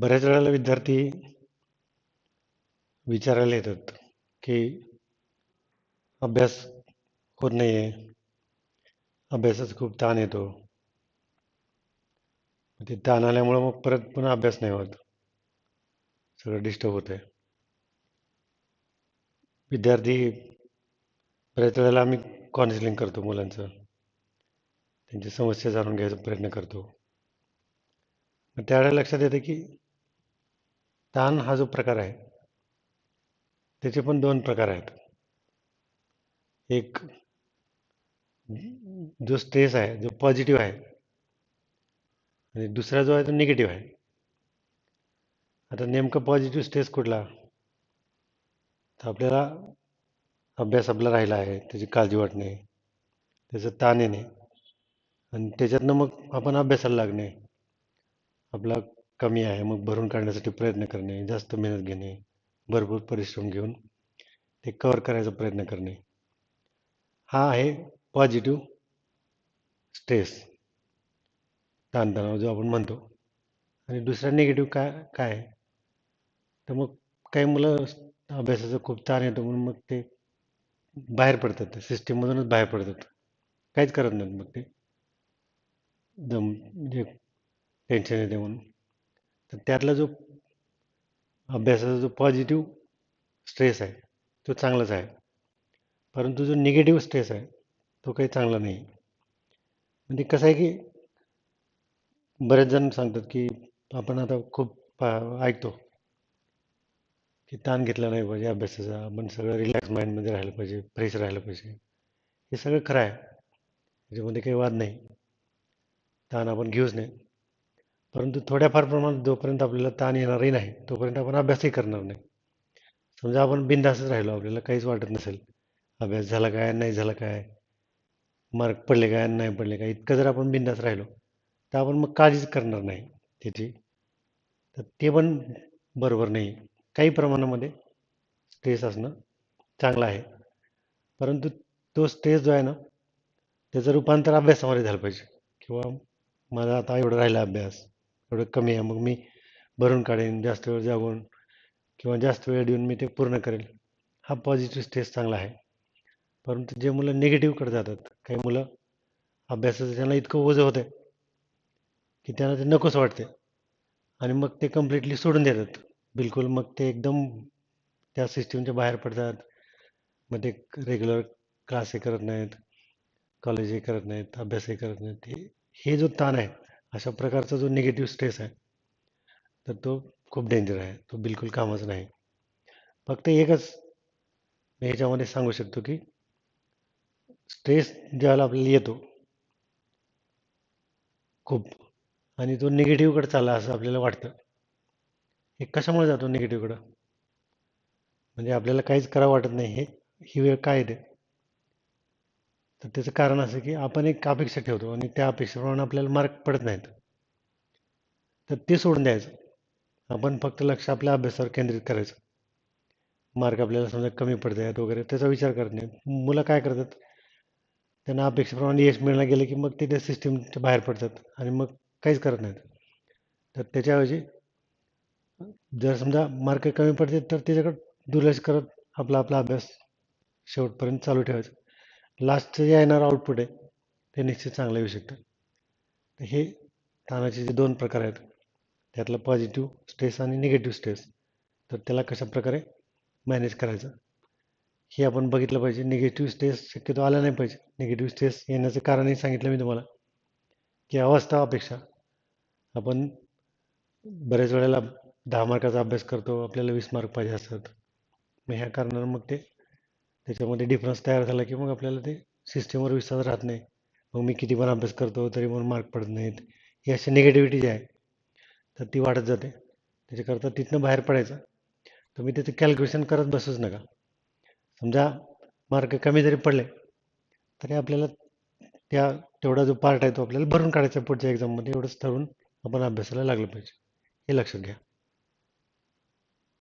बऱ्याच वेळेला विद्यार्थी विचारायला येतात की अभ्यास होत नाही आहे अभ्यासाचा खूप ताण येतो. ते ताण आल्यामुळं मग परत पुन्हा अभ्यास नाही होत. सगळं डिस्टर्ब होत आहे विद्यार्थी बऱ्याच वेळेला आम्ही काउन्सिलिंग करतो मुलांचं. त्यांची समस्या जाणून घ्यायचा प्रयत्न करतो. मग त्यावेळेला लक्षात येतं की ताण हा जो प्रकार आहे त्याचे पण दोन प्रकार आहेत. एक जो स्ट्रेस आहे जो पॉझिटिव्ह आहे आणि दुसरा जो आहे तो निगेटिव्ह आहे. आता नेमकं पॉझिटिव्ह स्ट्रेस कुठला? तर आपल्याला अभ्यास आपला राहिला आहे त्याची काळजी वाटणे त्याचं ताण येणे आणि त्याच्यातनं मग आपण अभ्यासाला लागणे. आपला कमी आहे. मग भरून काढण्यासाठी प्रयत्न करणे जास्त मेहनत घेणे भरपूर परिश्रम घेऊन ते कवर करायचा प्रयत्न करणे. हा आहे पॉझिटिव्ह स्ट्रेस ताणतणाव जो आपण म्हणतो. आणि दुसरा निगेटिव्ह काय काय आहे? तर मग काही मुलं अभ्यासाचं खूप ताण येतो म्हणून मग ते बाहेर पडतात. सिस्टीममधूनच बाहेर पडतात. काहीच करत नाहीत मग ते. दम म्हणजे टेन्शन येते म्हणून. तर त्यातला जो अभ्यासाचा जो पॉझिटिव्ह स्ट्रेस आहे तो चांगलाच आहे. परंतु जो निगेटिव्ह स्ट्रेस आहे तो काही चांगला नाही. म्हणजे कसं आहे की बरेच जण सांगतात की आपण आता खूप ऐकतो की ताण घेतला नाही पाहिजे अभ्यासाचा आपण सगळं रिलॅक्स माइंडमध्ये राहिलं पाहिजे फ्रेश राहिलं पाहिजे. हे सगळं खरं आहे. त्याच्यामध्ये काही वाद नाही. ताण आपण घेऊच नाही. परंतु थोड्याफार प्रमाणात जोपर्यंत आपल्याला ताण येणारही नाही तोपर्यंत आपण अभ्यासही करणार नाही. समजा आपण बिंदासच राहिलो आपल्याला काहीच वाटत नसेल. अभ्यास झाला काय नाही झाला काय? मार्क पडले काय नाही पडले काय? इतकं जर आपण बिंदास राहिलो तर आपण मग काळजीच करणार नाही त्याची. तर ते पण बरोबर नाही. काही प्रमाणामध्ये स्ट्रेस असणं चांगलं आहे. परंतु तो स्ट्रेस जो आहे ना त्याचं रूपांतर अभ्यासामध्ये झालं पाहिजे. किंवा माझा आता एवढं राहिला अभ्यास. एवढं कमी आहे. मग मी भरून काढेन जास्त वेळ जागून किंवा जास्त वेळ देऊन मी ते पूर्ण करेल. हा पॉझिटिव्ह स्टेज चांगला आहे. परंतु जे मुलं निगेटिव्हकडे जातात काही मुलं अभ्यासाचं त्यांना इतकं ओझं होतं की त्यांना ते नकोच वाटते आणि मग ते कम्प्लिटली सोडून देतात. बिलकुल मग ते एकदम त्या सिस्टीमच्या बाहेर पडतात. मग ते रेग्युलर क्लासही करत नाहीत कॉलेजही करत नाहीत अभ्यासही करत नाहीत. हे जो ताण आहे अशा प्रकारचा जो निगेटिव्ह स्ट्रेस आहे तर तो खूप डेंजर आहे. तो बिलकुल कामच नाही. फक्त एकच मी ह्याच्यामध्ये सांगू शकतो की स्ट्रेस ज्याला आपल्याला येतो खूप. आणि तो निगेटिव्हकडे चालला असं आपल्याला वाटतं. हे कशामुळे जातो निगेटिव्हकडं म्हणजे आपल्याला काहीच करावं वाटत नाही. हे ही वेळ काय येते तर त्याचं कारण असं की आपण एक अपेक्षा ठेवतो आणि त्या अपेक्षेप्रमाणे आपल्याला मार्क पडत नाहीत. तर ते सोडून द्यायचं. आपण फक्त लक्ष आपल्या अभ्यासावर केंद्रित करायचं. मार्क आपल्याला समजा कमी पडत आहेत वगैरे त्याचा विचार करत नाही मुलं काय करतात? त्यांना अपेक्षेप्रमाणे यश मिळणं गेलं की मग ते त्या सिस्टीमच्या बाहेर पडतात आणि मग काहीच करत नाहीत. तर त्याच्याऐवजी जर समजा मार्क कमी पडते तर त्याच्याकडं दुर्लक्ष करत आपला आपला अभ्यास शेवटपर्यंत चालू ठेवायचा. लास्टचं जे येणारं आउटपुट आहे ते निश्चित चांगलं येऊ शकतं हे ताणाचे जे दोन प्रकार आहेत त्यातलं पॉझिटिव्ह स्ट्रेस आणि निगेटिव्ह स्ट्रेस तर त्याला कशा प्रकारे मॅनेज करायचं? हे आपण बघितलं पाहिजे. निगेटिव्ह स्ट्रेस शक्यतो आला नाही पाहिजे. निगेटिव्ह स्ट्रेस येण्याचं कारणही सांगितलं मी तुम्हाला. की अवस्था अपेक्षा. आपण बऱ्याच वेळेला दहा मार्काचा अभ्यास करतो आपल्याला वीस मार्क पाहिजे असतात. मग ह्या कारणानं मग ते त्याच्यामध्ये डिफरन्स तयार झाला की मग आपल्याला ते सिस्टीमवर विश्वास राहत नाही. मग मी किती पण अभ्यास करतो तरी पण मार्क पडत नाहीत. ही अशी निगेटिव्हिटी जी आहे तर ती वाढत जाते. त्याच्याकरता तिथनं बाहेर पडायचं. तर मी त्याचं कॅल्क्युलेशन करत बसूच नका. समजा मार्क कमी जरी पडले तरी आपल्याला त्या तेवढा जो पार्ट आहे तो आपल्याला भरून काढायचा पुढच्या एक्झाममध्ये एवढंच ठरवून आपण अभ्यासाला लागलं पाहिजे. हे लक्षात घ्या.